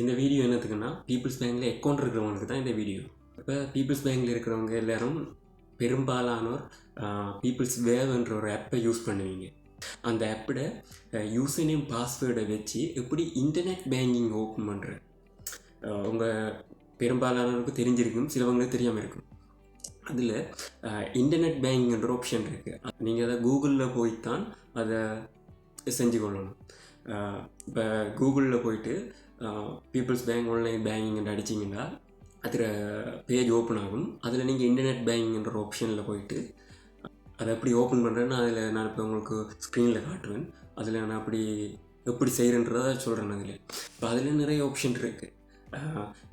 இந்த வீடியோ என்னத்துக்குன்னா பீப்புள்ஸ் பேங்கில் அக்கௌண்ட் இருக்கிறவங்களுக்கு தான் இந்த வீடியோ இப்போ பீப்புள்ஸ் பேங்கில் இருக்கிறவங்க எல்லாரும் பெரும்பாலானோர் பீப்புள்ஸ் வேவ்ன்ற ஒரு ஆப்பை யூஸ் பண்ணுவீங்க. அந்த ஆப்போட யூசர் நேம் பாஸ்வேர்டை வச்சு எப்படி இன்டர்நெட் பேங்கிங் ஓப்பன் பண்ணுற உங்கள் பெரும்பாலானவருக்கு தெரிஞ்சிருக்கும் சிலவங்களுக்கு தெரியாமல் இருக்கும். அதில் இன்டர்நெட் பேங்கிங்ன்ற ஆப்ஷன் இருக்குது நீங்கள் அதை கூகுளில் போய்த்தான் அதை செஞ்சு கொள்ளணும். இப்போ கூகுளில் போயிட்டு பீப்புள்ஸ் பேங்க் ஆன்லைன் பேங்கிங் அடிச்சிங்கன்னா அதில் பேஜ் ஓப்பன் ஆகும். அதில் நீங்கள் இன்டர்நெட் பேங்கிங்ன்ற ஆப்ஷனில் போயிட்டு அதை எப்படி ஓப்பன் பண்ணுறேன்னு அதில் நான் இப்போ உங்களுக்கு ஸ்க்ரீனில் காட்டுவேன் அதில் நான் அப்படி எப்படி செய்கிறேன்றதை சொல்கிறேன் அதில். இப்போ அதில் நிறைய ஆப்ஷன் இருக்குது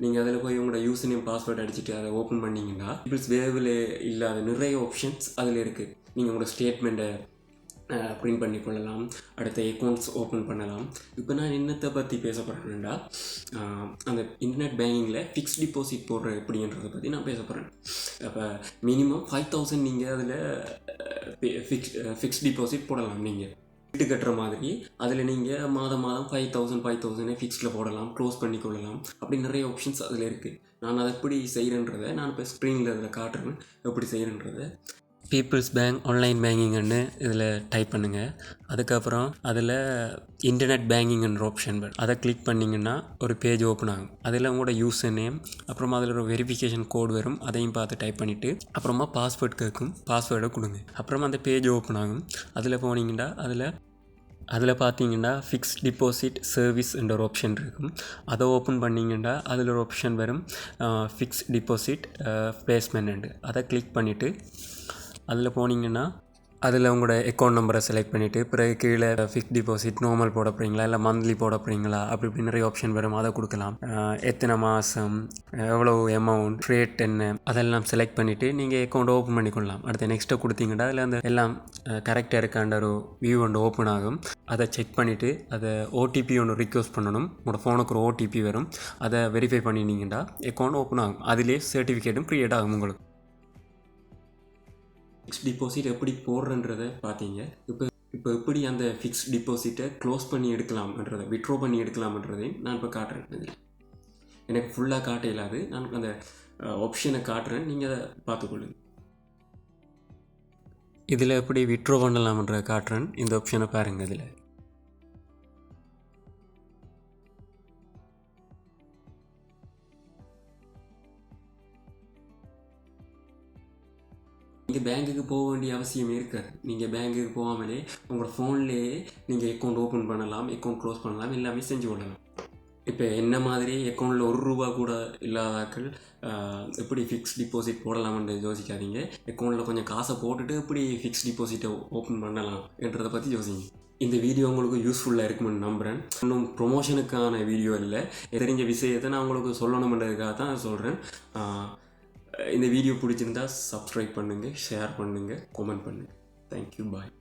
நீங்கள் அதில் போய் உங்களோட யூஸ் நேம் பாஸ்வேர்டு அடிச்சுட்டு அதை ஓப்பன் பண்ணிங்கன்னா பீப்புள்ஸ் வேவில் இல்லாத நிறைய ஆப்ஷன்ஸ் அதில் இருக்குது நீங்கள் உங்களோட ஸ்டேட்மெண்ட்டை ப்ரிண்ட் பண்ணி கொள்ளலாம் அடுத்த அக்கௌண்ட்ஸ் ஓப்பன் பண்ணலாம். இப்போ நான் என்னத்தை பற்றி பேச போகிறேன்டா அந்த இன்டர்நெட் பேங்கிங்கில் ஃபிக்ஸ் டிபாசிட் போடுற எப்படின்றத பற்றி நான் பேச போகிறேன் அப்போ மினிமம் ஃபைவ் தௌசண்ட் நீங்கள் அதில் ஃபிக்ஸ் ஃபிக்ஸ் டிபாசிட் போடலாம் நீங்கள் வீட்டு கட்டுற மாதிரி அதில் நீங்கள் மாதம் மாதம் ஃபைவ் தௌசண்ட் ஃபைவ் தௌசண்டே ஃபிக்ஸில் போடலாம் க்ளோஸ் பண்ணி கொள்ளலாம் அப்படி நிறைய ஆப்ஷன்ஸ் அதில் இருக்குது நான் அதை எப்படி செய்கிறேன்றதை நான் இப்போ ஸ்க்ரீனில் அதில் காட்டுறேன். எப்படி செய்கிறேன்றதை பீப்புள்ஸ் பேங்க் ஆன்லைன் பேங்கிங்னு இதில் டைப் பண்ணுங்கள் அதுக்கப்புறம் அதில் இன்டர்நெட் பேங்கிங்ன்ற ஆப்ஷன் அதை கிளிக் பண்ணிங்கன்னா ஒரு பேஜ் ஓப்பன் ஆகும். அதில் உங்களோட யூசர் நேம் அப்புறமா அதில் ஒரு வெரிஃபிகேஷன் கோட் வரும். அதையும் பார்த்து டைப் பண்ணிவிட்டு அப்புறமா பாஸ்வேர்ட் கேட்கும் பாஸ்வேர்டை கொடுங்க. அப்புறமா அந்த பேஜ் ஓப்பன் ஆகும். அதில் போனீங்கன்னா அதில் அதில் பார்த்தீங்கன்னா ஃபிக்ஸ் டிபாசிட் சர்வீஸ் என்ற ஒரு ஆப்ஷன் இருக்கும். அதை ஓப்பன் பண்ணிங்கன்னா அதில் ஒரு ஆப்ஷன் வரும். ஃபிக்ஸ் டிபாசிட் பிளேஸ்மெண்ட் அதை கிளிக் பண்ணிவிட்டு அதில் போனீங்கன்னா அதில் உங்களோட அக்கௌண்ட் நம்பரை செலக்ட் பண்ணிவிட்டு பிறகு கீழே ஃபிக்ஸ் டிபாசிட் நார்மல் போட போகிறீங்களா இல்லை மந்த்லி போட போகிறீங்களா அப்படி இப்படி நிறைய ஆப்ஷன் வரும். அதை கொடுக்கலாம். எத்தனை மாதம் எவ்வளோ அமௌண்ட் ரேட் என்ன? அதெல்லாம் செலக்ட் பண்ணிவிட்டு நீங்கள் அக்கௌண்ட் ஓப்பன் பண்ணிக்கொள்ளலாம். அடுத்து நெக்ஸ்ட்டை கொடுத்தீங்கன்னா அதில் அந்த எல்லாம் கரெக்டாக இருக்காண்ட ஒரு வியூ ஒன்று ஓப்பன் ஆகும். அதை செக் பண்ணிவிட்டு அதை ஓடிபி ஒன்று ரிக்வஸ்ட் பண்ணணும். உங்களோட ஃபோனுக்கு ஒரு ஓடிபி வரும். அதை வெரிஃபை பண்ணினீங்கன்னா அக்கௌண்ட் ஓப்பன் ஆகும். அதிலே சர்டிஃபிகேட்டும் க்ரியேட் ஆகும் உங்களுக்கு. ஃபிக்ஸ் டிபாசிட் எப்படி போடுறன்றதை பார்த்தீங்க. இப்போ இப்போ எப்படி அந்த ஃபிக்ஸ் டிபாசிட்டை க்ளோஸ் பண்ணி எடுக்கலாம்ன்றதை விட்ரோ பண்ணி எடுக்கலாம்ன்றதையும் நான் இப்போ காட்டுறேன் எனக்கு ஃபுல்லாக காட்ட இல்லாது நான் அந்த ஆப்ஷனை காட்டுறேன். நீங்கள் அதை பார்த்துக்கொள்ளுங்க இதில் எப்படி விட்ரோ பண்ணலாம்ன்ற காட்டுறேன். இந்த ஆப்ஷனை பாருங்கள் இதில். நீங்கள் பேங்க்குக்கு போக வேண்டிய அவசியம் இருக்காது நீங்கள் பேங்க்குக்கு போகாமலே உங்களோட ஃபோன்லேயே நீங்கள் அக்கௌண்ட் ஓப்பன் பண்ணலாம் அக்கௌண்ட் க்ளோஸ் பண்ணலாம் எல்லாமே செஞ்சு கொள்ளலாம் இப்போ என்ன மாதிரி அக்கௌண்ட்டில் ஒரு ரூபா கூட இல்லாதாக்கள் எப்படி ஃபிக்ஸ் டிபாசிட் போடலாம்னு யோசிக்காதீங்க. அக்கௌண்ட்டில் கொஞ்சம் காசை போட்டுட்டு எப்படி ஃபிக்ஸ் டிபாசிட்டை ஓப்பன் பண்ணலாம் என்றதை பற்றி யோசிங்க. இந்த வீடியோ உங்களுக்கு யூஸ்ஃபுல்லாக இருக்குமென்னு நம்புகிறேன் இன்னும் ப்ரொமோஷனுக்கான வீடியோ இல்லை. தெரிஞ்ச விஷயத்தை நான் உங்களுக்கு சொல்லணுமென்றதுக்காக தான் சொல்கிறேன் இந்த வீடியோ பிடிச்சிருந்தா சப்ஸ்கிரைப் பண்ணுங்கள் ஷேர் பண்ணுங்கள் கமெண்ட் பண்ணுங்கள் தேங்க்யூ பாய்